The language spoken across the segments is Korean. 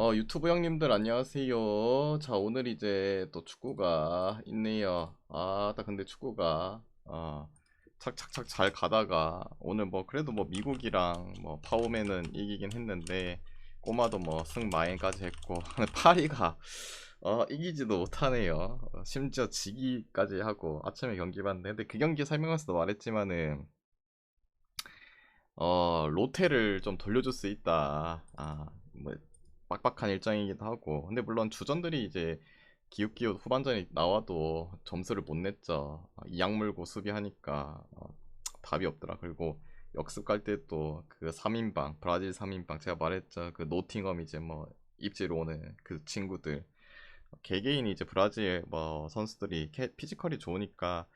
어, 유튜브 형님들 안녕하세요. 자, 오늘 이제 또 축구가 있네요. 아, 딱 근데 축구가 어, 착착착 잘 가다가 오늘 뭐 그래도 뭐 미국이랑 뭐 파오맨은 이기긴 했는데 꼬마도 뭐 승마행까지 했고 파리가 어, 이기지도 못하네요. 어, 심지어 지기까지 하고 아침에 경기 봤는데 근데 그 경기 설명에서도 말했지만은 어, 로테를 좀 돌려줄 수 있다. 아, 뭐 빡빡한 일정이기도 하고. 근데 물론 주전들이 이제 기웃기웃 후반전에 나와도 점수를 못 냈죠. 아, 이악 물고 수비하니까 어, 답이 없더라. 그리고 역습 갈 때 또 그 3인방 브라질 3인방 제가 말했죠. 그 노팅엄 이제 뭐 입지로 오는 그 친구들. 개개인이 이제 브라질 뭐 선수들이 캐- 피지컬이 좋으니까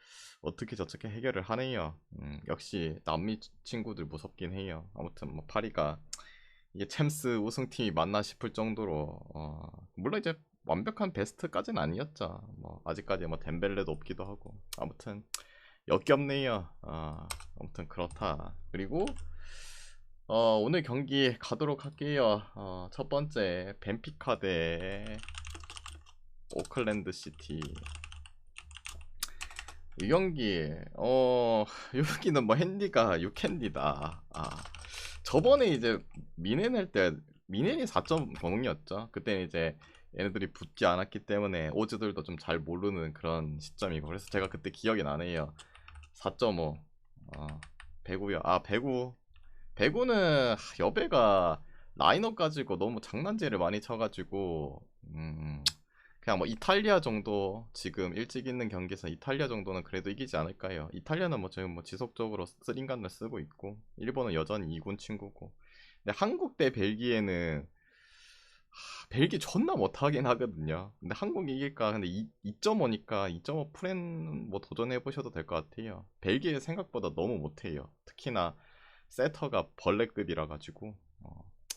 어떻게 저렇게 해결을 하네요. 음, 역시 남미 친구들 무섭긴 해요. 아무튼 뭐 파리가 이게 챔스 우승팀이 맞나 싶을 정도로 어, 물론 이제 완벽한 베스트까지는 아니었죠. 뭐 아직까지 뭐 덴벨레도 없기도 하고 아무튼 역겹네요. 어, 아무튼 그렇다. 그리고 어, 오늘 경기 가도록 할게요. 어, 첫 번째 벤피카 대 오클랜드 시티. 이 경기 어 여기는 뭐 핸디가 6핸디다. 아 저번에 이제 미넨 할 때 미넨이 4.0이었죠. 그때는 이제 얘네들이 붙지 않았기 때문에 오즈들도 좀 잘 모르는 그런 시점이고 그래서 제가 그때 기억이 나네요. 4.5 어, 배구요. 아 배구 배구는 하, 여배가 라인업 가지고 너무 장난질을 많이 쳐가지고 음, 그냥 뭐 이탈리아 정도 지금 일찍 있는 경기에서 이탈리아 정도는 그래도 이기지 않을까요? 이탈리아는 뭐 지금 뭐 지속적으로 쓰린간을 쓰고 있고 일본은 여전히 2군 친구고 근데 한국 대 벨기에는 하, 벨기 존나 못하긴 하거든요. 근데 한국이 이길까? 근데 2, 2.5니까 2.5 프렌 뭐 도전해 보셔도 될 것 같아요. 벨기에 생각보다 너무 못해요. 특히나 세터가 벌레급이라 가지고 어,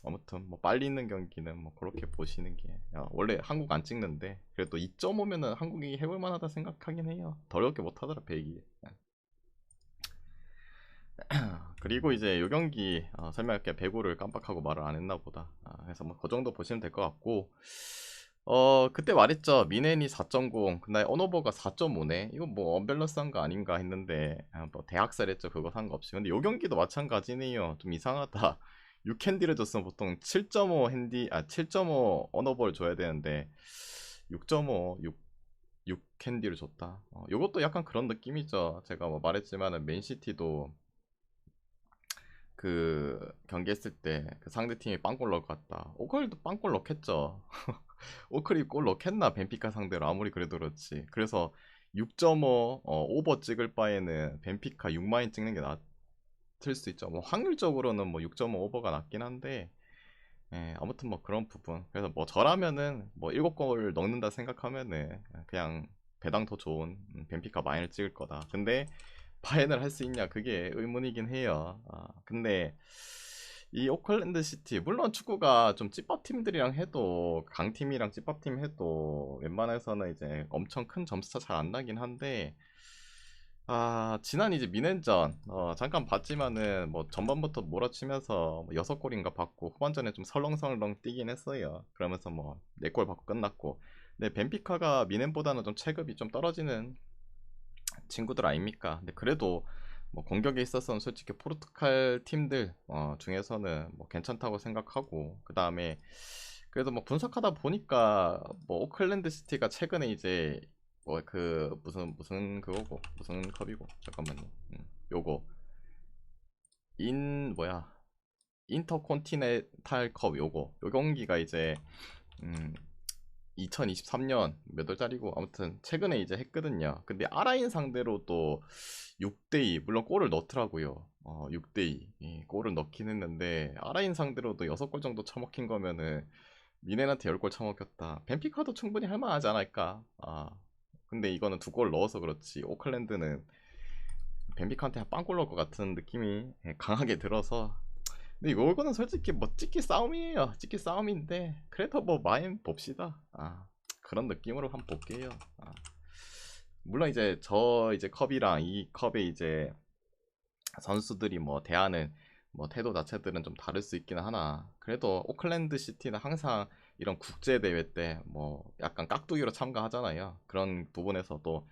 아무튼 뭐 빨리 있는 경기는 뭐 그렇게 보시는 게 야, 원래 한국 안 찍는데 그래도 2.5면은 한국이 해볼 만하다 생각하긴 해요. 더럽게 못하더라 벨기. 그리고 이제 요 경기 어, 설명할게 배구를 깜빡하고 말을 안 했나 보다. 아, 그래서 뭐 그 정도 보시면 될 것 같고. 어 그때 말했죠. 미넨이 4.0 근데 언어버가 4.5네. 이거 뭐 언밸런스한 거 아닌가 했는데 아, 뭐 대학살 했죠. 그거 상관없이. 근데 요 경기도 마찬가지네요. 좀 이상하다 6 핸디를 줬으면 보통 7.5 핸디 아 7.5 언어버를 줘야 되는데 6.5 6 6 핸디를 줬다 어, 요것도 약간 그런 느낌이죠 제가 뭐 말했지만은 맨시티도 그 경기했을 때 그 상대팀이 빵골 넣을 것 같다. 오클도 빵골 넣겠죠. 오클이 골 넣겠나 벤피카 상대로 아무리 그래도 그렇지. 그래서 6.5 어, 오버 찍을 바에는 벤피카 6마인 찍는 게 낫 을 수 있죠. 뭐 확률적으로는 뭐 6.5 오버가 낫긴 한데 예, 아무튼 뭐 그런 부분. 그래서 뭐 저라면은 뭐 7골 넣는다 생각하면은 그냥 배당 더 좋은 음, 벤피카 마인을 찍을 거다. 근데 바인을 할 수 있냐 그게 의문이긴 해요. 아, 근데 이 오클랜드 시티 물론 축구가 좀 찌밥 팀들이랑 해도 강팀이랑 찌밥 팀 해도 웬만해서는 이제 엄청 큰 점수차 잘 안 나긴 한데 아 지난 이제 미넨전 어, 잠깐 봤지만은 뭐 전반부터 몰아치면서 뭐 6골인가 받고 후반전에 좀 설렁설렁 뛰긴 했어요. 그러면서 뭐 4골 받고 끝났고 근데 벤피카가 미넨보다는 좀 체급이 좀 떨어지는 친구들 아닙니까? 근데 그래도 뭐 공격에 있어서는 솔직히 포르투갈 팀들 어, 중에서는 뭐 괜찮다고 생각하고 그 다음에 그래도 뭐 분석하다 보니까 뭐 오클랜드 시티가 최근에 이제 뭐 그 무슨 무슨 그거고 무슨 컵이고 잠깐만요 음, 요거 인 뭐야 인터콘티넨탈 컵 요거 요 경기가 이제 음 2023년 몇 월짜리고 아무튼 최근에 이제 했거든요. 근데 아라인 상대로 또 6대2 물론 골을 넣더라고요. 어, 6대2 예, 골을 넣긴 했는데 아라인 상대로도 6골 정도 처먹힌 거면은 미넨한테 10골 처먹혔다. 벤피카도 충분히 할 만하지 않을까. 아, 근데 이거는 두 골 넣어서 그렇지. 오클랜드는 벤피카한테 빵골 넣을 것 같은 느낌이 예, 강하게 들어서 근데 이거는 솔직히 뭐 찍기 싸움이에요. 찍기 싸움인데 그래도 뭐 마인 봅시다. 아 그런 느낌으로 한번 볼게요. 아. 물론 이제 저 이제 컵이랑 이 컵에 이제 선수들이 뭐 대하는 뭐 태도 자체들은 좀 다를 수 있기는 하나 그래도 오클랜드 시티는 항상 이런 국제 대회 때 뭐 약간 깍두기로 참가하잖아요. 그런 부분에서 또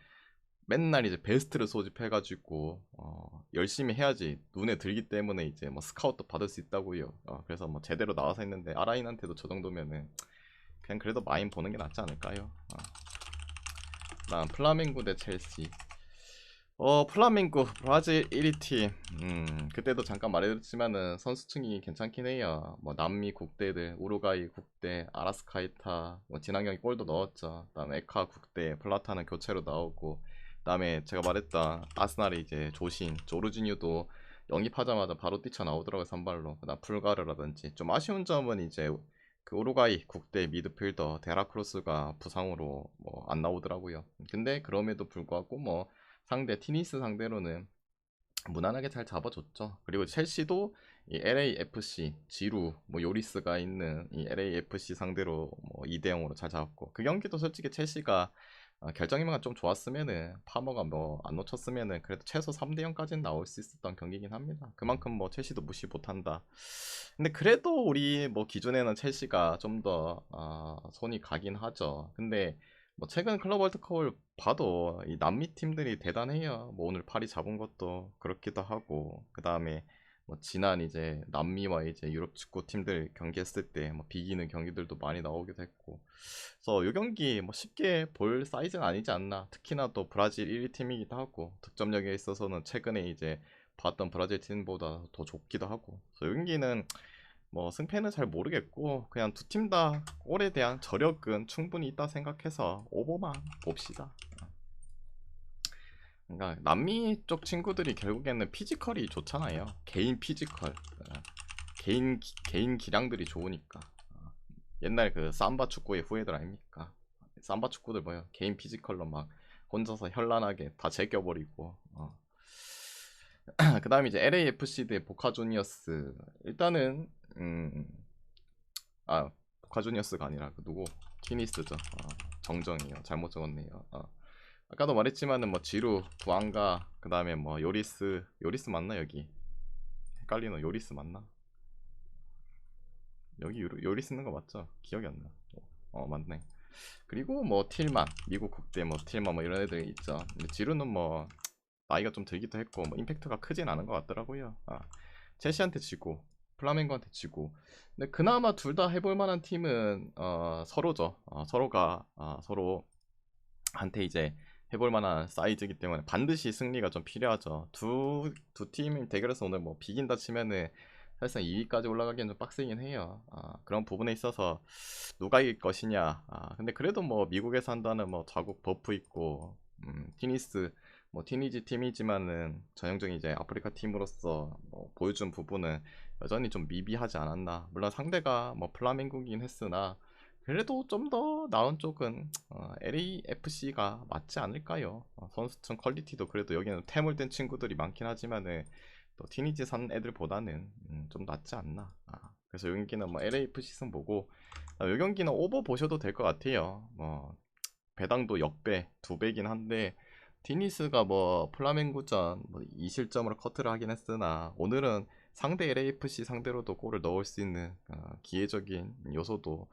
맨날 이제 베스트를 소집해가지고 어, 열심히 해야지 눈에 들기 때문에 이제 뭐 스카웃도 받을 수 있다고요. 어, 그래서 뭐 제대로 나와서 했는데 아라인한테도 저 정도면은 그냥 그래도 마인 보는 게 낫지 않을까요? 어. 다음 플라밍고 대 첼시. 어 플라밍고 브라질 1위 팀. 음 그때도 잠깐 말해드렸지만은 선수층이 괜찮긴 해요. 뭐 남미 국대들 우루과이 국대 아라스카이타 뭐 진항경이 골도 넣었죠. 그 다음에 에카 국대 플라타는 교체로 나오고 그 다음에 제가 말했던 아스날의 이제 조신 조르지뉴도 영입하자마자 바로 뛰쳐나오더라고요 선발로 그다음 풀가르라든지 좀 아쉬운 점은 이제 그 우루과이 국대 미드필더 데라크로스가 부상으로 뭐 안 나오더라고요 근데 그럼에도 불구하고 뭐 상대 티니스 상대로는 무난하게 잘 잡아줬죠 그리고 첼시도 이 LAFC 지루 뭐 요리스가 있는 이 LAFC 상대로 뭐 2대 0으로 잘 잡았고 그 경기도 솔직히 첼시가 어, 결정이만 좀 좋았으면은 파머가 뭐 안 놓쳤으면은 그래도 최소 3대 0까지는 나올 수 있었던 경기긴 합니다. 그만큼 뭐 첼시도 무시 못한다. 근데 그래도 우리 뭐 기존에는 첼시가 좀더 어, 손이 가긴 하죠. 근데 뭐 최근 클럽 월드컵을 봐도 이 남미 팀들이 대단해요. 뭐 오늘 파리 잡은 것도 그렇기도 하고 그 다음에 뭐 지난 이제 남미와 이제 유럽 축구 팀들 경기했을 때 뭐 비기는 경기들도 많이 나오기도 했고. 그래서 이 경기 뭐 쉽게 볼 사이즈는 아니지 않나. 특히나 또 브라질 1위 팀이기도 하고 득점력에 있어서는 최근에 이제 봤던 브라질 팀보다 더 좋기도 하고. 그래서 이 경기는 뭐 승패는 잘 모르겠고 그냥 두 팀 다 골에 대한 저력은 충분히 있다 생각해서 오버만 봅시다. 그러니까 남미 쪽 친구들이 결국에는 피지컬이 좋잖아요. 개인 피지컬, 어, 개인 기- 개인 기량들이 좋으니까. 어, 옛날 그 삼바 축구의 후예들 아닙니까? 삼바 축구들 뭐요? 개인 피지컬로 막 혼자서 현란하게 다 제껴버리고. 어. 그 다음에 이제 LAFC 대 보카 주니어스. 일단은 음, 아 보카 주니어스가 아니라 그 누구? 티니스죠. 어, 정정이요. 잘못 적었네요. 어. 아까도 말했지만은 뭐 지루, 부안가, 그 다음에 뭐 요리스, 요리스 맞나 여기? 헷갈리노 요리스 맞나? 여기 요리, 요리스 있는 거 맞죠? 기억이 안 나. 어 맞네. 그리고 뭐 틸만, 미국 국대 뭐 틸만 뭐 이런 애들 있죠. 근데 지루는 뭐 나이가 좀 들기도 했고 뭐 임팩트가 크진 않은 것 같더라고요. 아, 첼시한테 지고 플라멩고한테 지고. 근데 그나마 둘 다 해볼 만한 팀은 어, 서로죠. 어, 서로가 어, 서로 한테 이제 해볼 만한 사이즈이기 때문에 반드시 승리가 좀 필요하죠. 두, 두 팀 대결에서 오늘 뭐 비긴다 치면은 사실상 2위까지 올라가기엔 좀 빡세긴 해요. 아, 그런 부분에 있어서 누가 이길 것이냐. 아, 근데 그래도 뭐 미국에서 한다는 뭐 자국 버프 있고, 음, 티니스, 뭐 티니지 팀이지만은 전형적인 이제 아프리카 팀으로서 뭐 보여준 부분은 여전히 좀 미비하지 않았나. 물론 상대가 뭐 플라밍고긴 했으나 그래도 좀 더 나은 쪽은 어, LAFC가 맞지 않을까요? 어, 선수층 퀄리티도 그래도 여기는 퇴물된 친구들이 많긴 하지만은 또 티니지 산 애들보다는 음, 좀 낫지 않나. 아, 그래서 이 경기는 뭐 LAFC 승 보고 아, 이 경기는 오버 보셔도 될 것 같아요. 뭐 배당도 역배 두 배긴 한데 티니스가 뭐 플라멩고전 뭐 2실점으로 커트를 하긴 했으나 오늘은 상대 LAFC 상대로도 골을 넣을 수 있는 어, 기회적인 요소도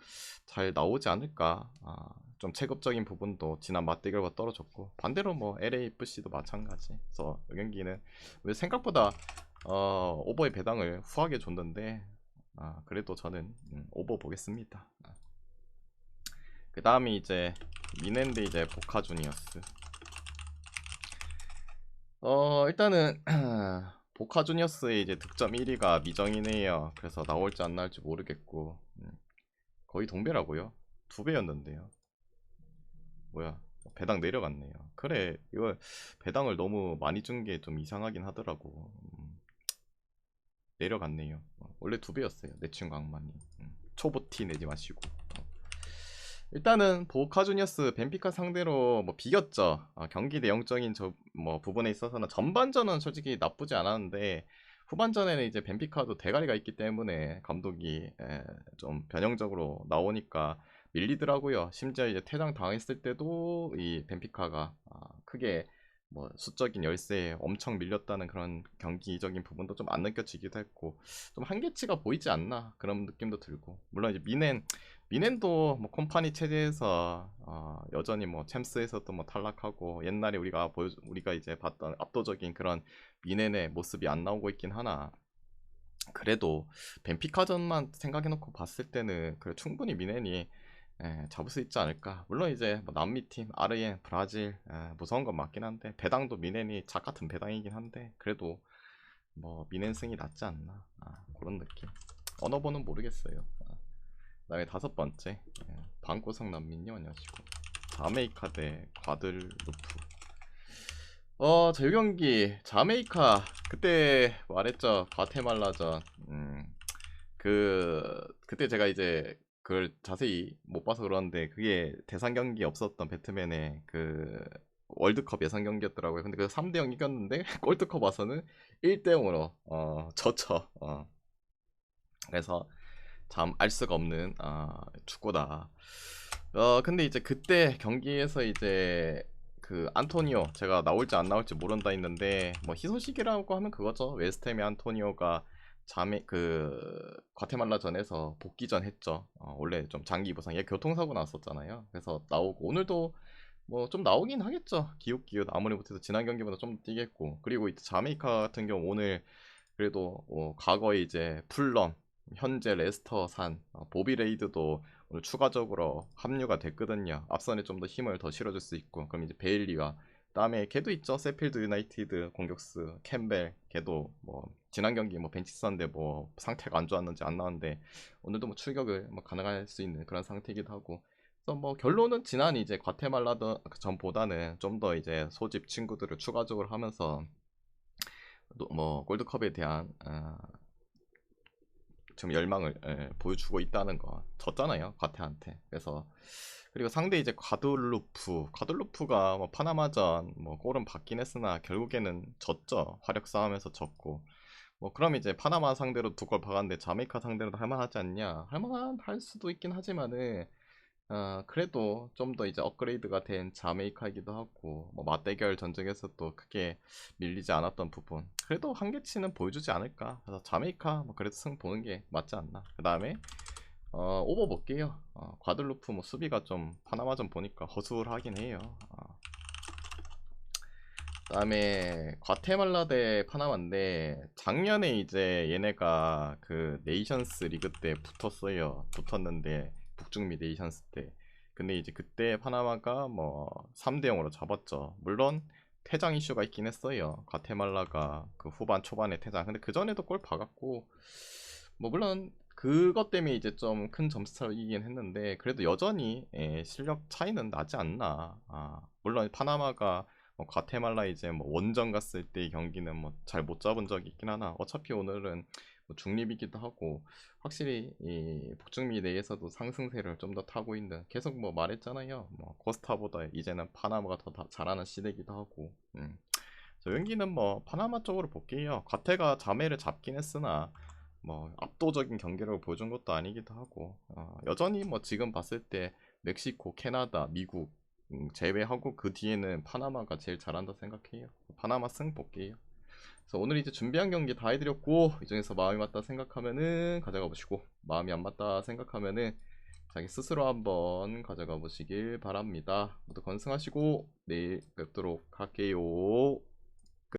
잘 나오지 않을까. 아, 좀 체급적인 부분도 지난 맞대결과 떨어졌고 반대로 뭐 LAFC도 마찬가지. 그래서 이 경기는 왜 생각보다 어, 오버의 배당을 후하게 줬는데 아, 그래도 저는 음, 오버 보겠습니다. 아. 그 다음이 이제 미넨데 이제 보카 주니어스. 어 일단은 보카 주니어스의 이제 득점 1위가 미정이네요. 그래서 나올지 안 나올지 모르겠고 음, 거의 동배라고요. 두 배였는데요. 뭐야 배당 내려갔네요. 그래 이거 배당을 너무 많이 준 게 좀 이상하긴 하더라고. 음, 내려갔네요. 어, 원래 두 배였어요. 내 친구 악마님. 음, 초보티 내지 마시고. 어. 일단은 보카 주니어스 벤피카 상대로 뭐 비겼죠. 어, 경기 내용적인 저 뭐 부분에 있어서는 전반전은 솔직히 나쁘지 않았는데 후반전에는 이제 벤피카도 대가리가 있기 때문에 감독이 에, 좀 변형적으로 나오니까 밀리더라고요. 심지어 이제 퇴장 당했을 때도 이 벤피카가 아, 크게 뭐 수적인 열세에 엄청 밀렸다는 그런 경기적인 부분도 좀 안 느껴지기도 했고 좀 한계치가 보이지 않나 그런 느낌도 들고. 물론 이제 미넨 미넨도 뭐 콤파니 체제에서 어, 여전히 뭐 챔스에서도 뭐 탈락하고 옛날에 우리가 보여 우리가 이제 봤던 압도적인 그런 미넨의 모습이 안 나오고 있긴 하나. 그래도 벤피카전만 생각해놓고 봤을 때는 그래 충분히 미넨이 예, 잡을 수 있지 않을까. 물론 이제 뭐 남미 팀, 아르헨, 브라질 예, 무서운 건 맞긴 한데 배당도 미넨이 작 같은 배당이긴 한데 그래도 뭐 미넨 승이 낫지 않나 아, 그런 느낌. 언어번은 모르겠어요. 아. 그 다음에 다섯 번째 예, 방구석 난민님 안녕하시고 자메이카 대 과들루프. 어, 저 경기 자메이카 그때 말했죠 과테말라전. 음, 그 그때 제가 이제 그걸 자세히 못 봐서 그러는데 그게 대상 경기 없었던 배트맨의 그 월드컵 예상 경기였더라고요. 근데 그 3대 0 이겼는데 골드컵 와서는 1대 0으로 어, 졌죠. 어. 그래서 참 알 수가 없는 어, 축구다. 어 근데 이제 그때 경기에서 이제 그 안토니오 제가 나올지 안 나올지 모른다 했는데 뭐 희소식이라고 하면 그거죠. 웨스트햄의 안토니오가 자메 그 과테말라 전에서 복귀전 했죠. 어, 원래 좀 장기 부상, 얘 교통사고 났었잖아요. 그래서 나오고 오늘도 뭐 좀 나오긴 하겠죠. 기웃기웃 아무리 못해도 지난 경기보다 좀 뛰겠고 그리고 자메이카 같은 경우 오늘 그래도 어, 과거에 이제 풀런 현재 레스터 산 어, 보비 레이드도 오늘 추가적으로 합류가 됐거든요. 앞선에 좀 더 힘을 더 실어줄 수 있고 그럼 이제 베일리가 그 다음에 걔도 있죠. 세필드 유나이티드 공격수 캠벨. 걔도 뭐 지난 경기 뭐 벤치 썼는데 뭐 상태가 안 좋았는지 안 나왔는데 오늘도 뭐 출격을 뭐 가능할 수 있는 그런 상태이기도 하고. 그래서 뭐 결론은 지난 이제 과테말라 전보다는 좀 더 이제 소집 친구들을 추가적으로 하면서 뭐 골드컵에 대한 어, 지금 열망을 예, 보여주고 있다는 거 졌잖아요 과테한테. 그래서 그리고 상대 이제 과돌루프 과돌루프가 뭐 파나마전 뭐 골은 받긴 했으나 결국에는 졌죠. 화력 싸움에서 졌고. 뭐 그럼 이제 파나마 상대로 두 골 박았는데 자메이카 상대로도 할만하지 않냐? 할만한 할 수도 있긴 하지만은 어, 그래도 좀 더 이제 업그레이드가 된 자메이카이기도 하고 뭐 맞대결 전적에서 또 크게 밀리지 않았던 부분. 그래도 한계치는 보여주지 않을까? 그래서 자메이카 뭐 그래도 승 보는 게 맞지 않나? 그 다음에 어, 오버 볼게요. 어, 과들루프 뭐 수비가 좀 파나마전 보니까 허술하긴 해요. 어. 그 다음에 과테말라 대 파나마인데 작년에 이제 얘네가 그 네이션스 리그 때 붙었어요. 붙었는데 북중미 네이션스 때. 근데 이제 그때 파나마가 뭐 3대 0으로 잡았죠. 물론 퇴장 이슈가 있긴 했어요. 과테말라가 그 후반 초반에 퇴장. 근데 그 전에도 골 박았고 뭐 물론 그것 때문에 이제 좀 큰 점수 차이긴 했는데 그래도 여전히 예, 실력 차이는 나지 않나. 아, 물론 파나마가 뭐 과테말라 이제 뭐 원정 갔을 때의 경기는 뭐 잘 못 잡은 적이 있긴 하나. 어차피 오늘은 뭐 중립이기도 하고 확실히 이 북중미 내에서도 상승세를 좀 더 타고 있는 계속 뭐 말했잖아요. 뭐 코스타보다 이제는 파나마가 더 잘하는 시대이기도 하고. 음. 저 연기는 뭐 파나마 쪽으로 볼게요. 과테가 자매를 잡긴 했으나 뭐 압도적인 경기력을 보여준 것도 아니기도 하고 어, 여전히 뭐 지금 봤을 때 멕시코, 캐나다, 미국 음, 제외하고 그 뒤에는 파나마가 제일 잘한다 생각해요. 파나마 승 볼게요. 그래서 오늘 이제 준비한 경기 다 해드렸고 이 중에서 마음이 맞다 생각하면은 가져가 보시고 마음이 안 맞다 생각하면은 자기 스스로 한번 가져가 보시길 바랍니다. 모두 건승하시고 내일 뵙도록 할게요.